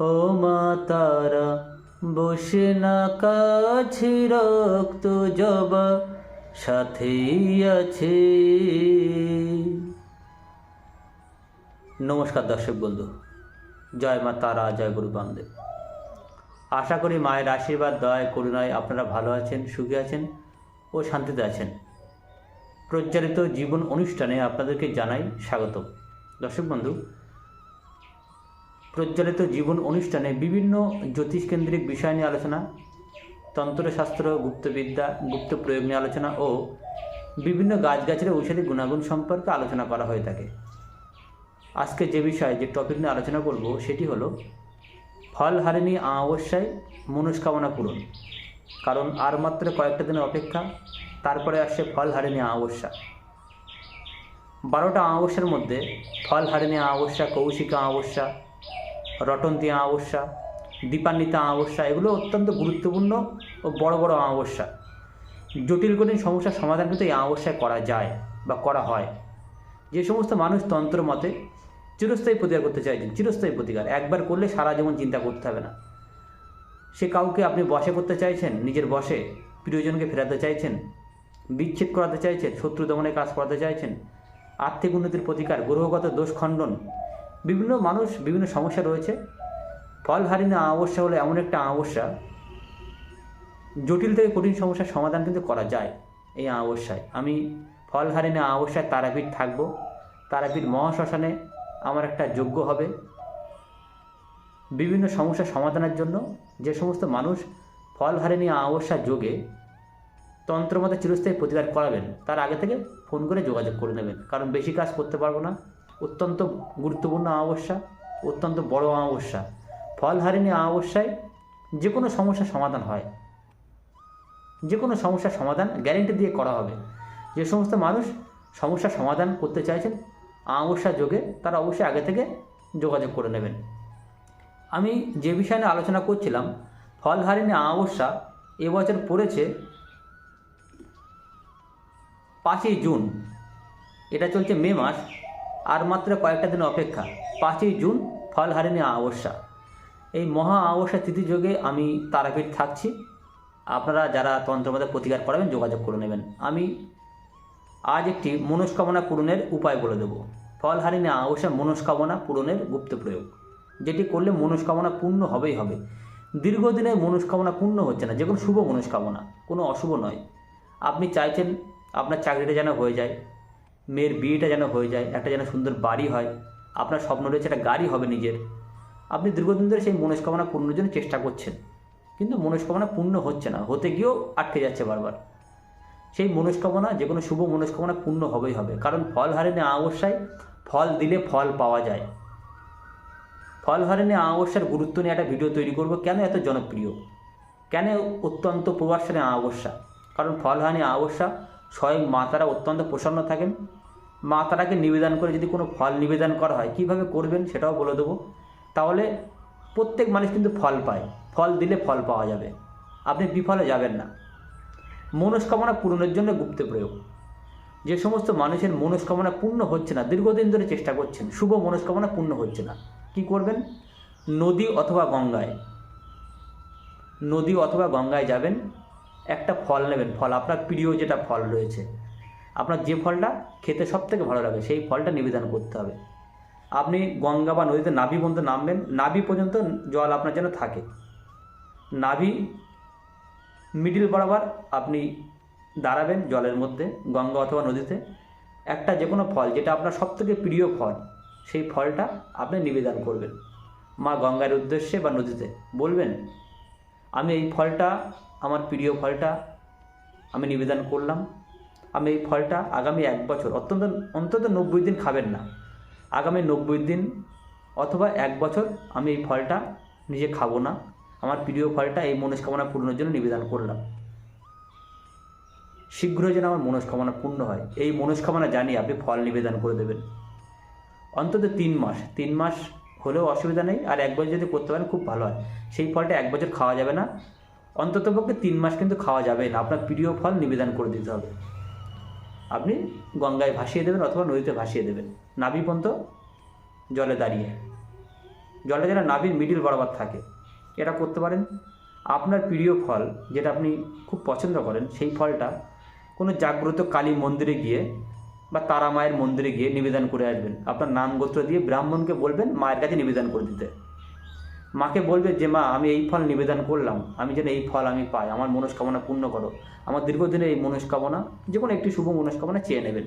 ও মা তারা, বসে না কাছে রক্ত জবা, সাথেই আছে। নমস্কার দর্শক বন্ধু, জয় মা তারা, জয় গুরু বামদেব। আশা করি মায়ের আশীর্বাদ, দয়, করুণায় আপনারা ভালো আছেন, সুখে আছেন ও শান্তিতে আছেন। প্রজ্বালিত জীবন অনুষ্ঠানে আপনাদেরকে জানাই স্বাগত দর্শক বন্ধু প্রজ্বলিত জীবন অনুষ্ঠানে বিভিন্ন জ্যোতিষকেন্দ্রিক বিষয় নিয়ে আলোচনা, তন্ত্রশাস্ত্র, গুপ্তবিদ্যা, গুপ্ত প্রয়োগ নিয়ে আলোচনা ও বিভিন্ন গাছগাছের ঔষধি গুণাগুণ সম্পর্কে আলোচনা করা হয়ে থাকে। আজকে যে বিষয়ে, যে টপিক নিয়ে আলোচনা করব, সেটি হলো ফল হারিনি অবশ্যই মনস্কামনা পূরণ। কারণ আর মাত্র কয়েকটা দিনের অপেক্ষা, তারপরে আসছে ফল হারিনি অমাবস্যা। বারোটা অমাবস্যার মধ্যে ফল হারিনি অমাবস্যা, কৌশিকা অমাবস্যা রটন্তী অমাবস্যা, দীপান্বিতা অমাবস্যা, এগুলো অত্যন্ত গুরুত্বপূর্ণ ও বড় বড় অমাবস্যা। জটিল কঠিন সমস্যার সমাধান কিন্তু এই অমাবস্যায় করা যায় বা করা হয়। যে সমস্ত মানুষ তন্ত্র মতে চিরস্থায়ী প্রতিকার করতে চাইছেন, চিরস্থায়ী প্রতিকার, একবার করলে সারা জীবন চিন্তা করতে হবে না। সে কাউকে আপনি বসে করতে চাইছেন, নিজের বসে, প্রিয়জনকে ফেরাতে চাইছেন, বিচ্ছেদ করাতে চাইছেন, শত্রু দমনে কাজ করাতে চাইছেন, আর্থিক উন্নতির প্রতিকার, গ্রহগত দোষ খণ্ডন বিভিন্ন মানুষ বিভিন্ন সমস্যা রয়েছে। ফলহারিণী অমাবস্যা হলো এমন একটা অমাবস্যা। জটিল থেকে কঠিন সমস্যার সমাধান কিন্তু করা যায় এই অমাবস্যায়। আমি ফলহারিণী অমাবস্যায় তারাপীঠ থাকব। তারাপীঠ মহাশ্মশানে আমার একটা যোগ্য হবে। বিভিন্ন সমস্যার সমাধানের জন্য যে সমস্ত মানুষ ফলহারিণী অমাবস্যার যোগে তন্ত্রমতে চিরস্থায়ী প্রতিকার করাবেন, তার আগে থেকে ফোন করে যোগাযোগ করে নেবেন। কারণ বেশি কাজ করতে পারব না। অত্যন্ত গুরুত্বপূর্ণ অমাবস্যা, অত্যন্ত বড় অমাবস্যা। ফলহারিণী অমাবস্যায় যে কোনো সমস্যার সমাধান হয়। যে কোনো সমস্যার সমাধান গ্যারেন্টি দিয়ে করা হবে। যে সমস্ত মানুষ সমস্যার সমাধান করতে চাইছেন, অমাবস্যা যোগে তারা অবশ্যই আগে থেকে যোগাযোগ করে নেবেন। আমি যে বিষয় নিয়ে আলোচনা করছিলাম ফলহারিণী অমাবস্যা এবছর পড়েছে পাঁচই জুন। এটা চলছে মে মাস। আর মাত্র কয়েকটা দিন অপেক্ষা। পাঁচই জুন ফলহারিণী অমাবস্যা এই মহা অমাবস্যা তিথি যোগে আমি তারাপীঠ থাকছি। আপনারা যারা তন্ত্রমতে প্রতিকার করাবেন, যোগাযোগ করে নেবেন। আমি আজ একটি মনস্কামনা পূরণের উপায় বলে দেবো। ফলহারিণী অমাবস্যা মনস্কামনা পূরণের গুপ্ত প্রয়োগ। যেটি করলে মনস্কামনা পূর্ণ হবেই হবে। দীর্ঘদিনের মনস্কামনা পূর্ণ হচ্ছে না যে কোনো শুভ মনস্কামনা, কোনো অশুভ নয়। আপনি চাইছেন আপনার চাকরিটা যেন হয়ে যায় মেয়ের বিয়েটা যেন হয়ে যায়, একটা যেন সুন্দর বাড়ি হয়, আপনার স্বপ্ন রয়েছে একটা গাড়ি হবে নিজের। আপনি দীর্ঘদিন ধরে সেই মনস্কামনা পূর্ণের জন্য চেষ্টা করছেন, কিন্তু মনস্কামনা পূর্ণ হচ্ছে না, হতে গিয়েও আটকে যাচ্ছে বারবার। সেই মনস্কামনা, যে কোনো শুভ মনস্কামনা পূর্ণ হবেই হবে, কারণ ফল হারেনে অমাবস্যায় ফল দিলে ফল পাওয়া যায়। ফল হারেনে অমাবস্যার গুরুত্ব নিয়ে একটা ভিডিও তৈরি করব, কেন এত জনপ্রিয়? কেন অত্যন্ত প্রবাসনে অমাবস্যা? কারণ ফলহানি অমাবস্যা, স্বয়ং মাতারা অত্যন্ত প্রসন্ন থাকেন মাতারাকে নিবেদন করে যদি কোনো ফল নিবেদন করা হয়, কীভাবে করবেন সেটাও বলে দেবো। তাহলে প্রত্যেক মানুষ কিন্তু ফল পায়। ফল দিলে ফল পাওয়া যাবে। আপনি বিফলে যাবেন না। মনস্কামনা পূরণের জন্য গুপ্ত প্রয়োগ। যে সমস্ত মানুষের মনস্কামনা পূর্ণ হচ্ছে না, দীর্ঘদিন ধরে চেষ্টা করছেন, শুভ মনস্কামনা পূর্ণ হচ্ছে না, কি করবেন? নদী অথবা গঙ্গায়। নদী অথবা গঙ্গায় যাবেন, একটা ফল নেবেন, ফল, আপনার প্রিয় যেটা ফল রয়েছে। আপনার যে ফলটা খেতে সব থেকে ভালো লাগে, সেই ফলটা নিবেদন করতে হবে। আপনি গঙ্গা বা নদীতে নাভি পর্যন্ত নামবেন, নাভি পর্যন্ত জল আপনার যেন থাকে। নাভি মিডিল বরাবর আপনি দাঁড়াবেন জলের মধ্যে, গঙ্গা অথবা নদীতে। একটা যে কোনো ফল যেটা আপনার সবথেকে প্রিয় ফল, সেই ফলটা আপনি নিবেদন করবেন। মা গঙ্গার উদ্দেশ্যে বা নদীতে, বলবেন, আমি এই ফলটা, আমার প্রিয় ফলটা আমি নিবেদন করলাম। আমি এই ফলটা আগামী এক বছর, অত্যন্ত, অন্তত নব্বই দিন খাবেন না। আগামী নব্বই দিন অথবা এক বছর আমি এই ফলটা নিজে খাব না। আমার প্রিয় ফলটা এই মনস্কামনা পূর্ণের জন্য নিবেদন করলাম। শীঘ্রই যেন আমার মনস্কামনা পূর্ণ হয়। এই মনস্কামনা জানিয়ে আপনি ফল নিবেদন করে দেবেন। অন্তত তিন মাস তিন মাস হলেও অসুবিধা নেই। আর এক বছর যদি করতে পারেন, খুব ভালো হয়। সেই ফলটা এক বছর খাওয়া যাবে না। অন্ততপক্ষে তিন মাস কিন্তু খাওয়া যাবে না। আপনার প্রিয় ফল নিবেদন করে দিতে হবে। আপনি গঙ্গায় ভাসিয়ে দেবেন অথবা নদীতে ভাসিয়ে দেবেন। নাভি পর্যন্ত জলে দাঁড়িয়ে। জলটা যেন নাভির মিডিল বরাবর থাকে। এটা করতে পারেন। আপনার প্রিয় ফল যেটা আপনি খুব পছন্দ করেন, সেই ফলটা কোনো জাগ্রত কালী মন্দিরে গিয়ে বা তারা মায়ের মন্দিরে গিয়ে নিবেদন করে আসবেন। আপনার নাম গোত্র দিয়ে ব্রাহ্মণকে বলবেন মায়ের কাছে নিবেদন করে দিতে। মাকে বলবে যে, মা, আমি এই ফল নিবেদন করলাম। আমি যেন এই ফল আমি পাই। আমার মনস্কামনা পূর্ণ করো। আমার দীর্ঘদিনের এই মনস্কামনা, যে কোনো একটি শুভ মনস্কামনা চেয়ে নেবেন।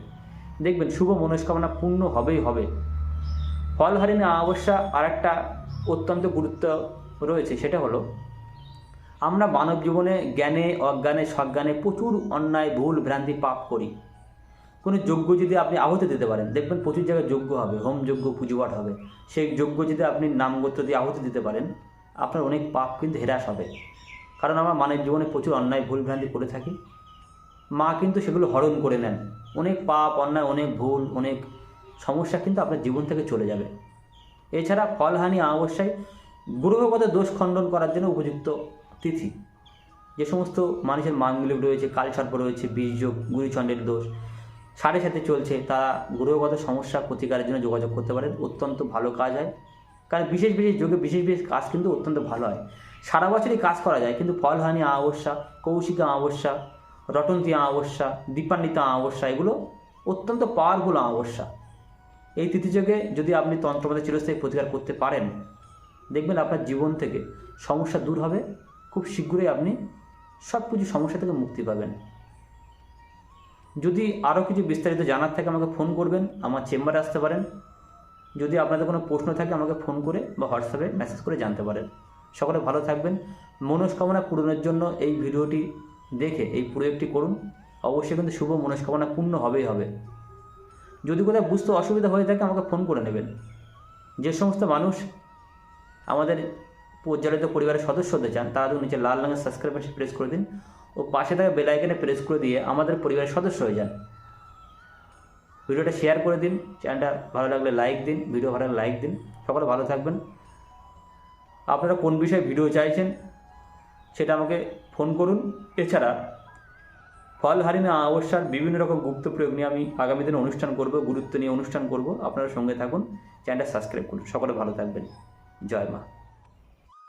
দেখবেন, শুভ মনস্কামনা পূর্ণ হবেই হবে। ফল হারিণী অবশ্য আর একটা অত্যন্ত গুরুত্ব রয়েছে, সেটা হলো, আমরা মানব জীবনে জ্ঞানে, অজ্ঞানে, সজ্ঞানে প্রচুর অন্যায়, ভুল, ভ্রান্তি পাপ করি। কোনো যজ্ঞ যদি আপনি আহুতি দিতে পারেন, দেখবেন প্রচুর জায়গায় যজ্ঞ হবে, হোম যজ্ঞ, পুজো পাঠ হবে। সেই যজ্ঞ যদি আপনি নামগোত্র দিয়ে আহুতি দিতে পারেন, আপনার অনেক পাপ কিন্তু হ্রাস হবে। কারণ আমরা মানব জীবনে প্রচুর অন্যায়, ভুল ভ্রান্তি করে থাকি। মা কিন্তু সেগুলো হরণ করে নেন। অনেক পাপ, অন্যায়, অনেক ভুল, অনেক সমস্যা কিন্তু আপনার জীবন থেকে চলে যাবে। এছাড়া ফলহানি অমাবস্যায় গ্রহগত দোষ খণ্ডন করার জন্য উপযুক্ত তিথি। যে সমস্ত মানুষের মাঙ্গলিক রয়েছে, কালসর্প রয়েছে বীর্যোগ গুরুচণ্ডের দোষ সাড়ে সাথে চলছে। তারা গ্রহগত সমস্যা প্রতিকারের জন্য যোগাযোগ করতে পারেন, অত্যন্ত ভালো কাজ হয়। কারণ বিশেষ বিশেষ যোগে বিশেষ বিশেষ কাজ কিন্তু অত্যন্ত ভালো হয়। সারা বছরই কাজ করা যায়, কিন্তু ফলহানি অমাবস্যা, কৌশিকা অমাবস্যা, রটন্তী অমাবস্যা, দীপান্বিতা অমাবস্যা, এগুলো অত্যন্ত পাওয়ারফুল অমাবস্যা। এই তিথিযোগে যদি আপনি তন্ত্রপদে চিরস্থায়ী প্রতিকার করতে পারেন, দেখবেন আপনার জীবন থেকে সমস্যা দূর হবে। খুব শীঘ্রই আপনি সব কিছু সমস্যা থেকে মুক্তি পাবেন। যদি আরও কিছু বিস্তারিত জানার থাকে আমাকে ফোন করবেন, আমার চেম্বারে আসতে পারেন। যদি আপনাদের কোনো প্রশ্ন থাকে আমাকে ফোন করে বা হোয়াটসঅ্যাপে মেসেজ করে জানতে পারেন। সকলে ভালো থাকবেন। মনস্কামনা পূরণের জন্য এই ভিডিওটি দেখে, এই প্রয়োগটি করুন। অবশ্যই কিন্তু শুভ মনস্কামনা পূর্ণ হবেই হবে। যদি কোথাও বুঝতে অসুবিধা হয়ে থাকে আমাকে ফোন করে নেবেন। যে সমস্ত মানুষ আমাদের পরিচালিত পরিবারের সদস্য হতে চান, তারা নিচে লাল রঙের সাবস্ক্রাইব প্রেস করে দিন। ও পাশে থাকা বেল আইকনে প্রেস করে দিয়ে আমাদের পরিবারের সদস্য হয়ে যান। ভিডিওটা শেয়ার করে দিন চ্যানেলটা ভালো লাগলে লাইক দিন ভিডিও ভালো লাইক দিন। সকলে ভালো থাকবেন। আপনারা কোন বিষয়ে ভিডিও চাইছেন সেটা আমাকে ফোন করুন। এছাড়া ফল হারিনা অবস্যার বিভিন্ন রকম গুপ্ত প্রয়োগ নিয়ে আমি আগামী দিনে অনুষ্ঠান করব, গুরুত্ব নিয়ে অনুষ্ঠান করব। আপনারা সঙ্গে থাকুন চ্যানেলটা সাবস্ক্রাইব করুন। সকলে ভালো থাকবেন। জয় মা।